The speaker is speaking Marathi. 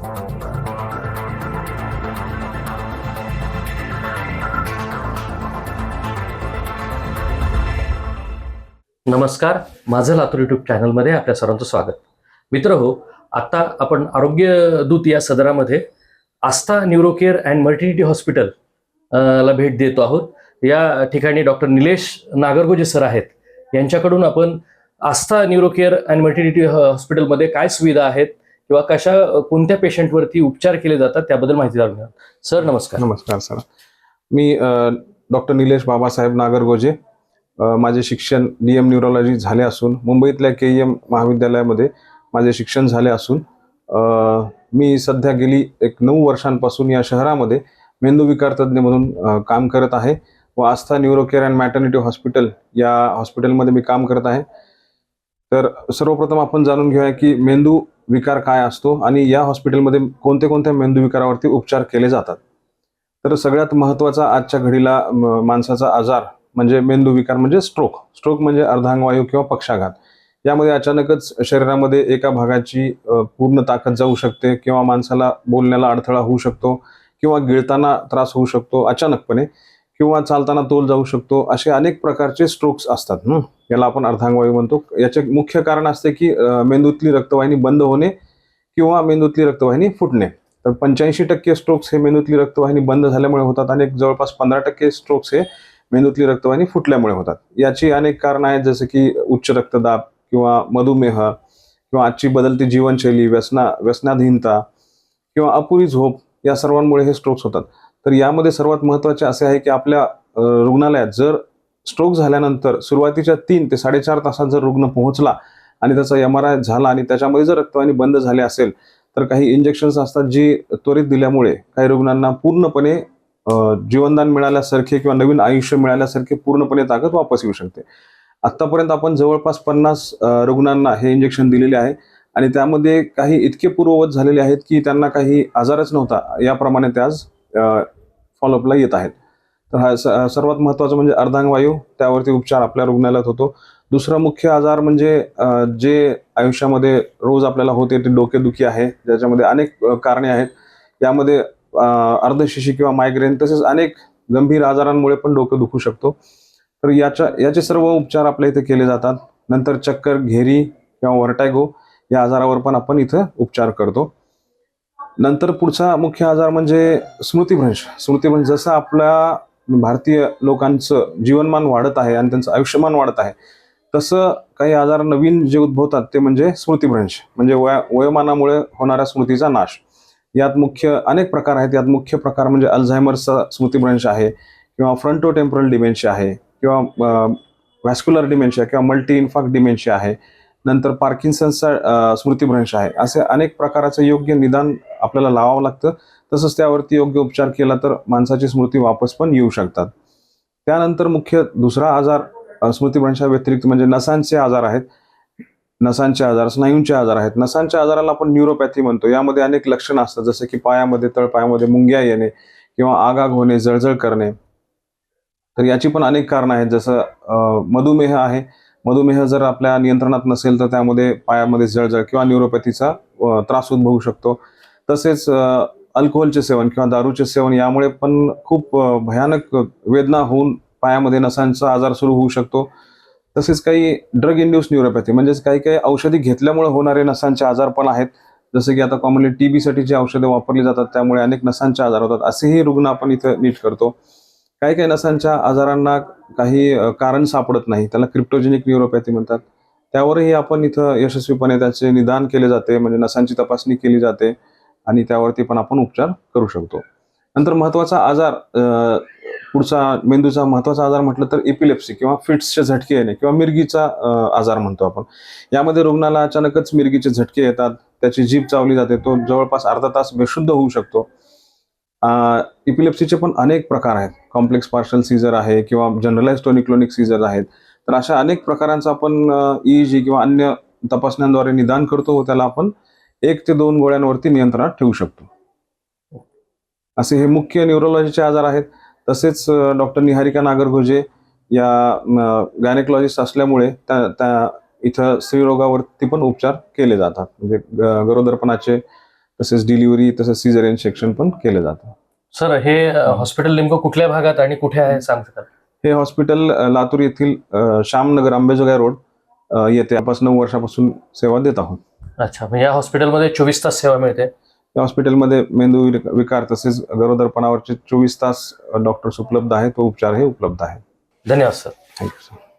नमस्कार माझं लातूर युट्यूब चॅनलमध्ये आपल्या सर्वांचं स्वागत. मित्र हो आता आपण आरोग्य दूत या सदरामध्ये Astha neuro care and maternity hospital ला भेट देतो आहोत. या ठिकाणी डॉक्टर निलेश नागरगोजे सर आहेत. यांच्याकडून आपण Astha neuro care and maternity हॉस्पिटलमध्ये काय सुविधा आहेत किंवा कशा कोणत्या पेशंटवरती उपचार केले जातात त्याबद्दल माहिती जाणून घ्या. सर नमस्कार. नमस्कार सर. मी डॉक्टर निलेश बाबासाहेब नागरगोजे माझे शिक्षण डी एम न्यूरोलॉजी झाले असून मुंबईतल्या के एम महाविद्यालयामध्ये माझे शिक्षण झाले असून मी सध्या गेली एक नऊ वर्षांपासून या शहरामध्ये मेंदूविकार तज्ज्ञ म्हणून काम करत आहे व Astha neuro care and maternity hospital या हॉस्पिटलमध्ये मी काम करत आहे. तर सर्वप्रथम आपण जाणून घेऊया की मेंदू विकार काय असतो आणि या हॉस्पिटलमध्ये कोणते कोणत्या मेंदू विकारावरती उपचार केले जातात? तर सगळ्यात महत्त्वाचा आजच्या घडीला माणसाचा आजार म्हणजे मेंदू विकार म्हणजे स्ट्रोक स्ट्रोक म्हणजे अर्धांगवायू किंवा पक्षाघात. यामध्ये अचानकच शरीरामध्ये एका भागाची पूर्ण ताकद जाऊ शकते किंवा माणसाला बोलण्याला अडथळा होऊ शकतो किंवा गिळताना त्रास होऊ शकतो अचानकपणे. किंवा चालताना तोल जाऊ शकतो. असे अनेक प्रकारचे स्ट्रोक्स असतात याला आपण अर्धांगवायू म्हणतो. याचे मुख्य कारण असते की मेंदूतली रक्तवाहिनी बंद होणे किंवा मेंदूतली रक्तवाहिनी फुटणे. तर पंच्याऐंशी टक्के स्ट्रोक्स हे मेंदूतली रक्तवाहिनी बंद झाल्यामुळे होतात आणि जवळपास पंधरा टक्के स्ट्रोक्स हे मेंदूतली रक्तवाहिनी फुटल्यामुळे होतात. याची अनेक कारणं आहेत जसं की उच्च रक्तदाब किंवा मधुमेह किंवा आजची बदलती जीवनशैली व्यसना व्यसनाधीनता किंवा अपुरी झोप या सर्वांमुळे हे स्ट्रोक्स होतात. तर यामध्ये सर्वात महत्त्वाचे असे आहे की आपल्या रुग्णालयात जर स्ट्रोक झाल्यानंतर सुरुवातीच्या तीन ते साडेचार तासात जर रुग्ण पोहोचला आणि त्याचा एम आर आय झाला आणि त्याच्यामध्ये जर रक्तवाहिनी बंद झाली असेल तर काही इंजेक्शन्स असतात जी त्वरित दिल्यामुळे काही रुग्णांना पूर्णपणे जीवनदान मिळाल्यासारखे किंवा नवीन आयुष्य मिळाल्यासारखे पूर्णपणे ताकद वापस येऊ शकते. आत्तापर्यंत आपण जवळपास पन्नास रुग्णांना हे इंजेक्शन दिलेले आहे आणि त्यामध्ये काही इतके पूर्ववत झालेले आहेत की त्यांना काही आजारच नव्हता. याप्रमाणे ते आज फॉलोअपला येत आहेत. तर हा स- सर्वात महत्त्वाचं म्हणजे अर्धांगवायू त्यावरती उपचार आपल्या रुग्णालयात होतो. दुसरा मुख्य आजार म्हणजे जे आयुष्यामध्ये रोज आपल्याला होते ते डोकेदुखी आहे ज्याच्यामध्ये अनेक कारणे आहेत. यामध्ये अर्धशिशी किंवा मायग्रेन तसेच अनेक गंभीर आजारांमुळे पण डोकं दुखू शकतो. तर याच्या याचे सर्व उपचार आपल्या इथे केले जातात. नंतर चक्कर घेरी किंवा वर्टॅगो या आजारावर पण आपण इथं उपचार करतो. नंतर पुढचा मुख्य आजार म्हणजे स्मृतिभ्रंश स्मृतिभ्रंश जसं आपल्या भारतीय लोकांचं जीवनमान वाढत आहे आणि त्यांचं आयुष्यमान वाढत आहे तसं काही आजार नवीन जे उद्भवतात ते म्हणजे स्मृतिभ्रंश म्हणजे वया वयोमानामुळे होणाऱ्या स्मृतीचा नाश. यात मुख्य अनेक प्रकार आहेत. यात मुख्य प्रकार म्हणजे अल्झायमरचा स्मृतिभ्रंश आहे किंवा फ्रंटो टेम्परल डिमेन्शिया आहे किंवा व्हॅस्क्युलर डिमेन्शिया किंवा मल्टी इन्फाक्ट डिमेन्शिया आहे. नंतर पार्किन्सनचा अ, स्मृतिभ्रंश आहे. असे अनेक प्रकाराचं योग्य निदान आपल्याला लावावं लागतं. तसंच त्यावरती योग्य उपचार केला तर माणसाची स्मृती वापस पण येऊ शकतात. त्यानंतर मुख्य दुसरा आजार स्मृतीभ्रंशाव्यतिरिक्त स्मृतिभ्रंशा व्यतिरिक्त म्हणजे नसांचे आजार आहेत. नसांचे आजार स्नायूंचे आजार आहेत. नसांच्या आजाराला आपण न्यूरोपॅथी म्हणतो. यामध्ये अनेक लक्षणं असतात. जसं की पायामध्ये तळपायामध्ये मुंग्या येणे किंवा आगाग होणे जळजळ करणे. तर याची पण अनेक कारणं आहेत. जसं मधुमेह आहे. मधुमेह जर आपल्या नियंत्रणात नसेल तर त्यामध्ये पायामध्ये जळजळ किंवा न्यूरोपॅथीचा त्रास उद्भवू शकतो. तसेच अल्कोहोलचे सेवन किंवा दारूचे सेवन यामुळे पण खूप भयानक वेदना होऊन पायामध्ये नसांचा आजार सुरू होऊ शकतो. तसेच काही ड्रग इंड्यूस न्यूरोपॅथी म्हणजेच काही काही औषधी घेतल्यामुळे होणारे नसांचे आजार पण आहेत. जसे की आता कॉमनली टी बीसाठी जी औषधं वापरली जातात त्यामुळे अनेक नसांचे आजार होतात. असेही रुग्ण आपण इथं नीट करतो. काही काही नसांच्या आजारांना काही कारण सापडत नाही. त्याला क्रिप्टोजेनिक न्यूरोपॅथी म्हणतात. त्यावरही आपण इथं यशस्वीपणे त्याचे निदान केले जाते म्हणजे नसांची तपासणी केली जाते आणि त्यावरती पण आपण उपचार करू शकतो. नंतर महत्त्वाचा आजार पुढचा मेंदूचा महत्त्वाचा आजार म्हटलं तर एपिलेप्सी किंवा फिट्सचे झटके येणे किंवा मिरगीचा आजार म्हणतो आपण. यामध्ये रुग्णाला अचानकच मिरगीचे झटके येतात त्याची जीभ चावली जाते तो जवळपास अर्धा तास बेशुद्ध होऊ शकतो. इपिलेप्सीचे पण अनेक प्रकार आहेत. कॉम्प्लेक्स पार्शल सीझर आहे किंवा जनरलाइज टोनिक्लोनिक सीझर आहेत. तर अशा अनेक प्रकारांचा आपण ई जी किंवा अन्य तपासण्यांद्वारे निदान करतो व त्याला आपण एक ते दोन गोळ्यांवरती नियंत्रणात ठेवू शकतो. असे हे मुख्य न्यूरोलॉजीचे आजार आहेत. तसेच डॉक्टर निहारिका नागरगोजे या गायनेकॉलॉजिस्ट असल्यामुळे त्या त्या इथं स्त्रीरोगावरती पण उपचार केले जातात. म्हणजे गरोदरपणाचे तसेच डिलिव्हरी तसेच सिझरियन सेक्शन पण केलं जातं. सर हे हॉस्पिटल नेमकं कुठल्या भागात आणि कुठे आहे सांगू शकाल? हे हॉस्पिटल लातूर येथील श्यामनगर आंबेजोगाई रोड येथे पाच नऊ वर्षापासून सेवा देत आहोत. अच्छा म्हणजे या हॉस्पिटलमध्ये चोवीस तास सेवा मिळते? या हॉस्पिटलमध्ये मेंदू विक- विकार तसेच गरोदरपणावरचे चोवीस तास डॉक्टर्स उपलब्ध आहेत व उपचारही उपलब्ध आहेत. धन्यवाद सर. Thank you sir